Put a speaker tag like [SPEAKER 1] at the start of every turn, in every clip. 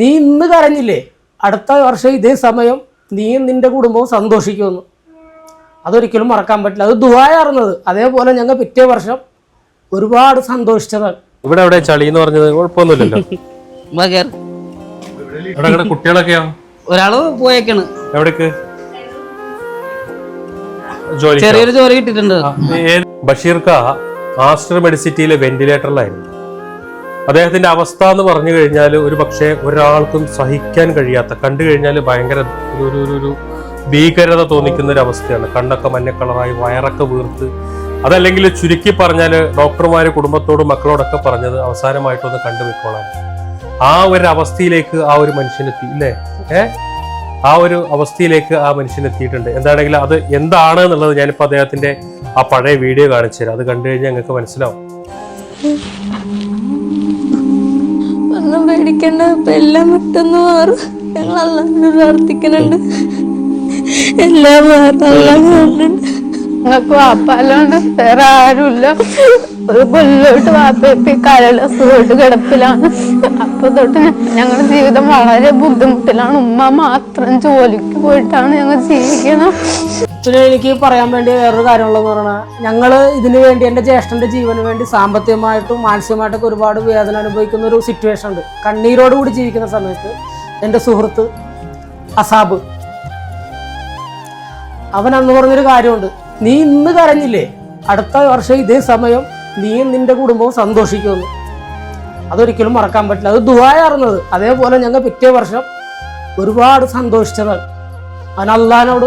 [SPEAKER 1] നീ ഇന്ന് കരഞ്ഞില്ലേ? അടുത്ത വർഷം ഇതേ സമയം നീയും നിന്റെ കുടുംബവും സന്തോഷിക്കുമെന്ന്. അതൊരിക്കലും മറക്കാൻ പറ്റില്ല. അത് ദുബായാറുന്നത് അതേപോലെ ഞങ്ങൾ പിറ്റേ വർഷം ഒരുപാട് സന്തോഷിച്ചതാണ്.
[SPEAKER 2] ഇവിടെ എവിടെ? ചളി എന്ന് പറഞ്ഞത് കുഴപ്പമൊന്നുമില്ലല്ലോ. ഇവിടെ കുട്ടികളൊക്കെയോ?
[SPEAKER 3] ഒരാൾ പോയേക്കാണ്.
[SPEAKER 2] എവിടേക്ക്? ജോലി
[SPEAKER 3] ചെറിയൊരു ജോലി കിട്ടിയിട്ടുണ്ട്.
[SPEAKER 2] ബഷീർക്ക ആസ്റ്റർ മെഡിസിറ്റിയിലെ വെന്റിലേറ്ററിലായിരുന്നു അദ്ദേഹത്തിന്റെ അവസ്ഥ എന്ന് പറഞ്ഞു കഴിഞ്ഞാൽ ഒരു പക്ഷേ ഒരാൾക്കും സഹിക്കാൻ കഴിയാത്ത കണ്ടു കഴിഞ്ഞാൽ ഭയങ്കര ഒരു ഒരു- ഭീകരത തോന്നിക്കുന്ന ഒരു അവസ്ഥയാണ്. കണ്ണൊക്കെ മഞ്ഞ കളറായി വയറൊക്കെ വീർത്ത്. അതല്ലെങ്കിൽ ചുരുക്കി പറഞ്ഞാൽ ഡോക്ടർമാർ കുടുംബത്തോടും മക്കളോടൊക്കെ പറഞ്ഞത് അവസാനമായിട്ടൊന്ന് കണ്ടുപോയിക്കോളാം ആ ഒരു അവസ്ഥയിലേക്ക് ആ ഒരു മനുഷ്യനെത്തി ഇല്ലേ? ഏ? ആ ഒരു അവസ്ഥയിലേക്ക് ആ മനുഷ്യൻ എത്തിയിട്ടുണ്ട് എന്താണെങ്കിലും അത് എന്താണ് എന്നുള്ളത് ഞാനിപ്പോൾ അദ്ദേഹത്തിന്റെ ആ പഴയ വീഡിയോ കാണിച്ചു തരാം. അത് കണ്ടു കഴിഞ്ഞാൽ ഞങ്ങൾക്ക് മനസ്സിലാവും.
[SPEAKER 4] പേടിക്കണ്ട എല്ലാം പെട്ടെന്ന് മാറും. ഞങ്ങൾ അല്ലാണ്ട് പ്രാർത്ഥിക്കുന്നുണ്ട്. എല്ലാം മാറും അല്ലാണ്ട് കാണുന്നുണ്ട് ഞങ്ങൾക്ക് വാപ്പാലാണ് വേറെ ആരുമില്ല. ഒരു കൊല്ലോട്ട് വാപ്പേപ്പി കരൾ സുഖമായിട്ട് കിടപ്പിലാണ്. അപ്പൊ തൊട്ട് ഞങ്ങളുടെ ജീവിതം വളരെ ബുദ്ധിമുട്ടിലാണ്. ഉമ്മ മാത്രം ജോലിക്ക് പോയിട്ടാണ് ഞങ്ങൾ ജീവിക്കുന്നത്
[SPEAKER 1] പിന്നെ എനിക്ക് പറയാൻ വേണ്ടി വേറൊരു കാര്യമുള്ളതെന്ന് പറഞ്ഞാൽ ഞങ്ങൾ ഇതിനു വേണ്ടി എന്റെ ജ്യേഷ്ഠന്റെ ജീവന് വേണ്ടി സാമ്പത്തികമായിട്ടും മാനസികമായിട്ടൊക്കെ ഒരുപാട് വേദന അനുഭവിക്കുന്ന ഒരു സിറ്റുവേഷൻ ഉണ്ട്. കണ്ണീരോട് കൂടി ജീവിക്കുന്ന സമയത്ത് എന്റെ സുഹൃത്ത് അസാബ്. അവൻ അന്ന് പറഞ്ഞൊരു കാര്യമുണ്ട്. നീ ഇന്ന് കരഞ്ഞില്ലേ? അടുത്ത വർഷം ഇതേ സമയം നീയും നിന്റെ കുടുംബവും സന്തോഷിക്കുമെന്ന്. അതൊരിക്കലും മറക്കാൻ പറ്റില്ല. അത് ദുബായാറുന്നത് അതേപോലെ ഞങ്ങൾ പിറ്റേ വർഷം ഒരുപാട് സന്തോഷിച്ചതാണ്. അവൻ അള്ളഹാനോട്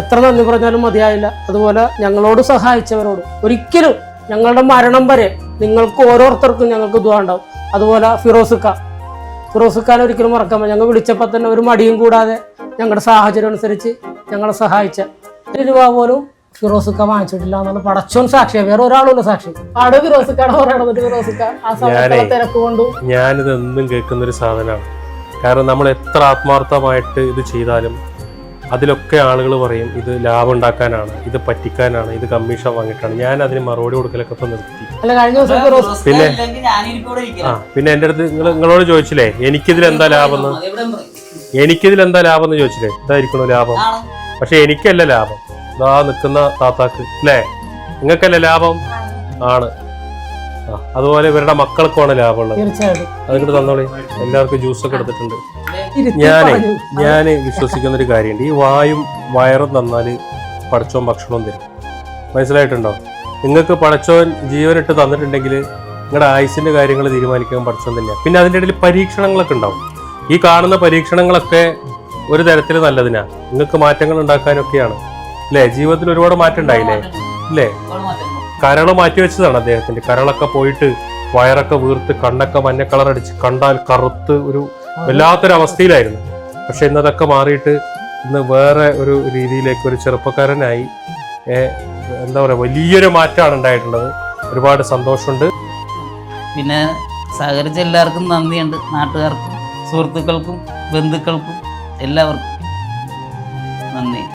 [SPEAKER 1] എത്ര നന്ദി പറഞ്ഞാലും മതിയായില്ല. അതുപോലെ ഞങ്ങളോട് സഹായിച്ചവരോട്. ഒരിക്കലും ഞങ്ങളുടെ മരണം വരെ നിങ്ങൾക്ക് ഓരോരുത്തർക്കും ഞങ്ങൾക്ക് ദുആ ഉണ്ടാവും. അതുപോലെ ഫിറോസുക്ക ഫിറോസുക്കാൻ ഒരിക്കലും മറക്കാൻ ഞങ്ങൾ വിളിച്ചപ്പോൾ തന്നെ ഒരു മടിയും കൂടാതെ ഞങ്ങളുടെ സാഹചര്യം അനുസരിച്ച് ഞങ്ങളെ സഹായിച്ച രൂപ പോലും ഫിറോസുക്ക വാങ്ങിച്ചിട്ടില്ല എന്നുള്ള പടച്ചോൻ സാക്ഷിയാ വേറെ ഒരാളുമില്ല സാക്ഷി. അവിടെ ഫിറോസുക്കാണ് പറയണത് ഫിറോസുക്ക. ആ തിരക്ക് കൊണ്ടും.
[SPEAKER 2] കേൾക്കുന്ന ഒരു സാധനമാണ്. കാരണം നമ്മൾ എത്ര ആത്മാർത്ഥമായിട്ട് ഇത് ചെയ്താലും അതിലൊക്കെ ആളുകൾ പറയും ഇത് ലാഭം ഉണ്ടാക്കാനാണ് ഇത് പറ്റിക്കാനാണ് ഇത് കമ്മീഷൻ വാങ്ങിയിട്ടാണ്. ഞാൻ അതിന് മറുപടി കൊടുക്കലൊക്കെ ഇപ്പൊ നിർത്തി.
[SPEAKER 1] അല്ല കഴിഞ്ഞ ദിവസം
[SPEAKER 2] പിന്നെ? ആ പിന്നെ എന്റെ അടുത്ത് നിങ്ങൾ നിങ്ങളോട് ചോദിച്ചില്ലേ എനിക്കിതിൽ എന്താ ലാഭം എന്ന്? എനിക്കിതിൽ എന്താ ലാഭം എന്ന് ചോദിച്ചില്ലേ? ഇതായിരിക്കണോ ലാഭം. പക്ഷെ എനിക്കല്ല ലാഭം. ഇതാ നിൽക്കുന്ന താത്താക്ക് അല്ലേ? നിങ്ങൾക്കല്ലേ ലാഭം? ആണ്. ആ അതുപോലെ ഇവരുടെ മക്കൾക്കുമാണ് ലാഭമുള്ളത്. അതിങ്ങോട്ട് തന്നോളി. എല്ലാവർക്കും ജ്യൂസ് ഒക്കെ
[SPEAKER 1] എടുത്തിട്ടുണ്ട്.
[SPEAKER 2] ഞാൻ
[SPEAKER 1] ഞാൻ
[SPEAKER 2] ഞാൻ വിശ്വസിക്കുന്ന ഒരു കാര്യമുണ്ട്. ഈ വായും വയറും തന്നാൽ പടച്ചോൻ ഭക്ഷണവും തരും. മനസ്സിലായിട്ടുണ്ടോ? നിങ്ങൾക്ക് പടച്ചോൻ ജീവനിട്ട് തന്നിട്ടുണ്ടെങ്കിൽ നിങ്ങളുടെ ആയുസിന്റെ കാര്യങ്ങൾ തീരുമാനിക്കാൻ പഠിച്ചോൻ തന്നെയാണ് പിന്നെ അതിന്റെ ഇടയിൽ പരീക്ഷണങ്ങളൊക്കെ ഉണ്ടാവും. ഈ കാണുന്ന പരീക്ഷണങ്ങളൊക്കെ ഒരു തരത്തിൽ നല്ലതിനാ. നിങ്ങൾക്ക് മാറ്റങ്ങൾ ഉണ്ടാക്കാനൊക്കെയാണ്. അല്ലേ ജീവിതത്തിൽ ഒരുപാട് മാറ്റം ഉണ്ടായില്ലേ? അല്ലേ കരൾ മാറ്റി വെച്ചതാണ് അദ്ദേഹത്തിന്റെ. കരളൊക്കെ പോയിട്ട് വയറൊക്കെ വീർത്ത് കണ്ണൊക്കെ മഞ്ഞ കളർ അടിച്ച് കണ്ടാൽ കറുത്ത് ഒരു വല്ലാത്തൊരു അവസ്ഥയിലായിരുന്നു പക്ഷെ ഇന്നതൊക്കെ മാറിയിട്ട് ഇന്ന് വേറെ ഒരു രീതിയിലേക്ക് ഒരു ചെറുപ്പക്കാരനായി എന്താ പറയാ വലിയൊരു മാറ്റമാണ് ഉണ്ടായിട്ടുള്ളത്. ഒരുപാട് സന്തോഷമുണ്ട്.
[SPEAKER 3] പിന്നെ സഹകരിച്ച എല്ലാവർക്കും നന്ദിയുണ്ട്. നാട്ടുകാർക്കും സുഹൃത്തുക്കൾക്കും ബന്ധുക്കൾക്കും എല്ലാവർക്കും നന്ദി.